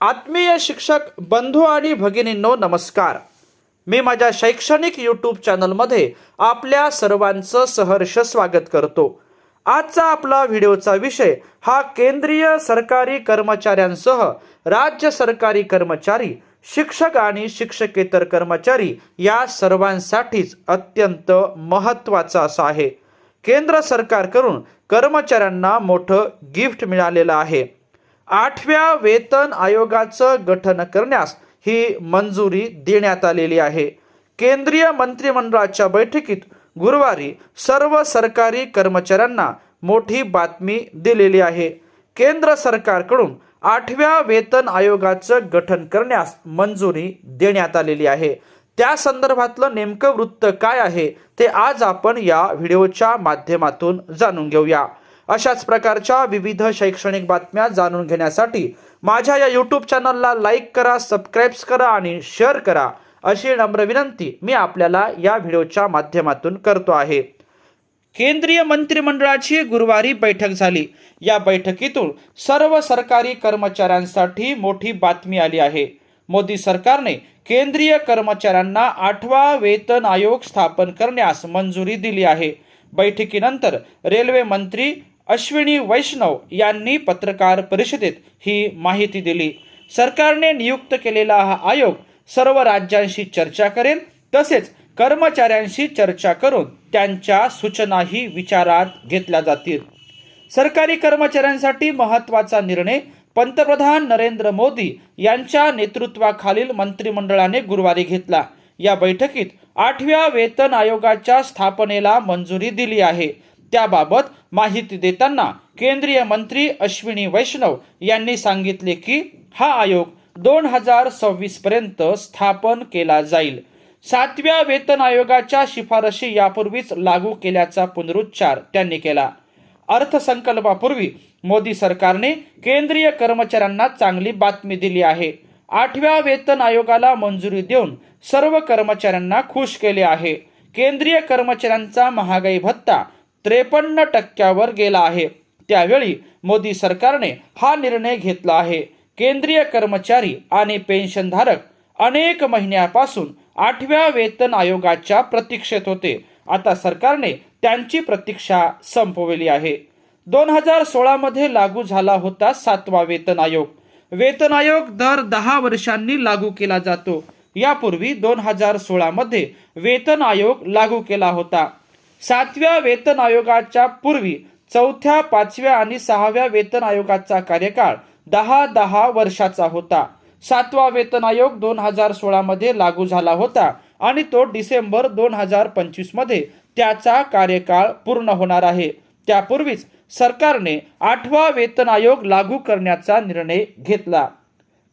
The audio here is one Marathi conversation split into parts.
आत्मीय शिक्षक बंधू आणि भगिनींनो नमस्कार. मी माझ्या शैक्षणिक यूट्यूब चॅनलमध्ये आपल्या सर्वांचं सहर्ष स्वागत करतो. आजचा आपला व्हिडिओचा विषय हा केंद्रीय सरकारी कर्मचाऱ्यांसह राज्य सरकारी कर्मचारी शिक्षक आणि शिक्षकेतर कर्मचारी या सर्वांसाठीच अत्यंत महत्त्वाचा असा आहे. केंद्र सरकारकडून कर्मचाऱ्यांना मोठं गिफ्ट मिळालेलं आहे. आठव्या वेतन आयोगाचं गठन करण्यास ही मंजुरी देण्यात आलेली आहे. केंद्रीय मंत्रिमंडळाच्या बैठकीत गुरुवारी सर्व सरकारी कर्मचाऱ्यांना मोठी बातमी दिलेली आहे. केंद्र सरकारकडून आठव्या वेतन आयोगाचं गठन करण्यास मंजुरी देण्यात आलेली आहे. त्या संदर्भातलं नेमकं वृत्त काय आहे ते आज आपण या व्हिडिओच्या माध्यमातून जाणून घेऊया. अशाच प्रकारच्या विविध शैक्षणिक बातम्या जाणून घेण्यासाठी माझ्या या यूट्यूब चॅनलला लाईक करा सबस्क्राईब्स करा आणि शेअर करा अशी नम्र विनंती मी आपल्याला या व्हिडिओच्या माध्यमातून करतो आहे. केंद्रीय मंत्रिमंडळाची गुरुवारी बैठक झाली. या बैठकीतून सर्व सरकारी कर्मचाऱ्यांसाठी मोठी बातमी आली आहे. मोदी सरकारने केंद्रीय कर्मचाऱ्यांना आठवा वेतन आयोग स्थापन करण्यास मंजुरी दिली आहे. बैठकीनंतर रेल्वे मंत्री अश्विनी वैष्णव यांनी पत्रकार परिषदेत ही माहिती दिली. सरकारने नियुक्त केलेला हा आयोग सर्व राज्यांशी चर्चा करेल तसेच कर्मचाऱ्यांशी चर्चा करून त्यांच्या सूचनाही विचारात घेतल्या जातील. सरकारी कर्मचाऱ्यांसाठी महत्त्वाचा निर्णय पंतप्रधान नरेंद्र मोदी यांच्या नेतृत्वाखालील मंत्रिमंडळाने गुरुवारी घेतला. या बैठकीत आठव्या वेतन आयोगाच्या स्थापनेला मंजुरी दिली आहे. त्याबाबत माहिती देताना केंद्रीय मंत्री अश्विनी वैष्णव यांनी सांगितले की हा आयोग दोन हजार सव्वीस पर्यंत स्थापन केला जाईल. सातव्या वेतन आयोगाच्या शिफारशी यापूर्वीच लागू केल्याचा पुनरुच्चार त्यांनी केला. अर्थसंकल्पापूर्वी मोदी सरकारने केंद्रीय कर्मचाऱ्यांना चांगली बातमी दिली आहे. आठव्या वेतन आयोगाला मंजुरी देऊन सर्व कर्मचाऱ्यांना खुश केले आहे. केंद्रीय कर्मचाऱ्यांचा महागाई भत्ता त्रेपन्न टक्क्यावर गेला आहे. त्यावेळी मोदी सरकारने हा निर्णय घेतला आहे. केंद्रीय कर्मचारी आणि पेन्शनधारक अनेक महिन्यापासून आठव्या वेतन आयोगाच्या प्रतीक्षेत होते. आता सरकारने त्यांची प्रतीक्षा संपवली आहे. दोन हजार सोळामध्ये लागू झाला होता सातवा वेतन आयोग. वेतन आयोग दर दहा वर्षांनी लागू केला जातो. यापूर्वी दोन हजार सोळामध्ये वेतन आयोग लागू केला होता. सातव्या वेतन आयोगाच्या पूर्वी चौथ्या पाचव्या आणि सहाव्या वेतन आयोगाचा कार्यकाळ दहा दहा वर्षाचा होता. सातवा वेतन आयोग दोन हजार सोळामध्ये लागू झाला होता आणि तो डिसेंबर दोन हजार पंचवीसमध्ये त्याचा कार्यकाळ पूर्ण होणार आहे. त्यापूर्वीच सरकारने आठवा वेतन आयोग लागू करण्याचा निर्णय घेतला.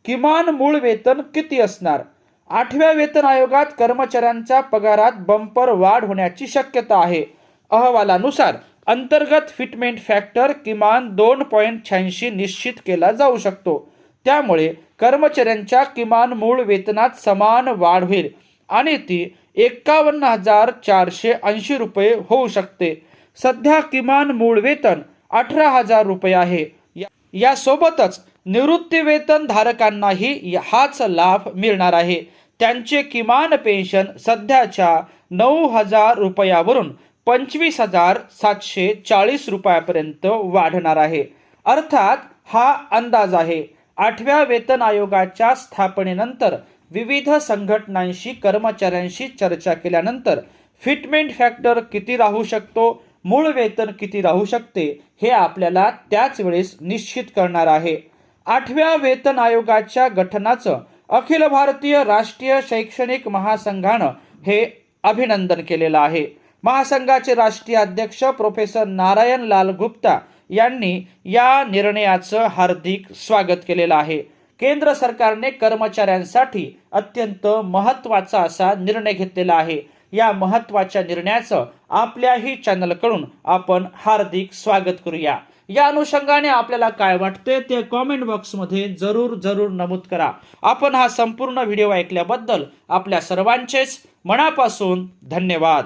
किमान मूळ वेतन किती असणार? आठव्या वेतन आयोगात कर्मचाऱ्यांच्या पगारात बंपर वाढ होण्याची शक्यता आहे. अहवालानुसार अंतर्गत फिटमेंट फॅक्टर किमान दोन पॉईंट शहाऐंशी निश्चित केला जाऊ शकतो. त्यामुळे कर्मचाऱ्यांच्या किमान मूळ वेतनात समान वाढ होईल आणि ती एकावन्न हजार चारशे ऐंशी रुपये होऊ शकते. सध्या किमान मूळ वेतन अठरा हजार रुपये आहे. या- यासोबतच निवृत्तीवेतन धारकांनाही हाच लाभ मिळणार आहे. त्यांचे किमान पेन्शन सध्याच्या नऊ हजार रुपयावरून पंचवीस हजार सातशे चाळीस रुपयापर्यंत वाढणार आहे. अर्थात हा अंदाज आहे. आठव्या वेतन आयोगाच्या स्थापनेनंतर विविध संघटनांशी कर्मचाऱ्यांशी चर्चा केल्यानंतर फिटमेंट फॅक्टर किती राहू शकतो? मूळ वेतन किती राहू शकते? हे आपल्याला त्याच वेळेस निश्चित करणार आहे. आठव्या वेतन आयोगाच्या गठनाचं अखिल भारतीय राष्ट्रीय शैक्षणिक महासंघानं हे अभिनंदन केलेलं आहे. महासंघाचे राष्ट्रीय अध्यक्ष प्रोफेसर नारायण लाल गुप्ता यांनी या निर्णयाचं हार्दिक स्वागत केलेलं आहे. केंद्र सरकारने कर्मचाऱ्यांसाठी अत्यंत महत्त्वाचा असा निर्णय घेतलेला आहे. या महत्त्वाच्या निर्णयाचं आपल्याही चॅनलकडून आपण हार्दिक स्वागत करूया. या अनुषंगाने आपल्याला काय वाटते ते कॉमेंट बॉक्समध्ये जरूर जरूर नमूद करा. आपण हा संपूर्ण व्हिडिओ ऐकल्याबद्दल आपल्या सर्वांचेच मनापासून धन्यवाद.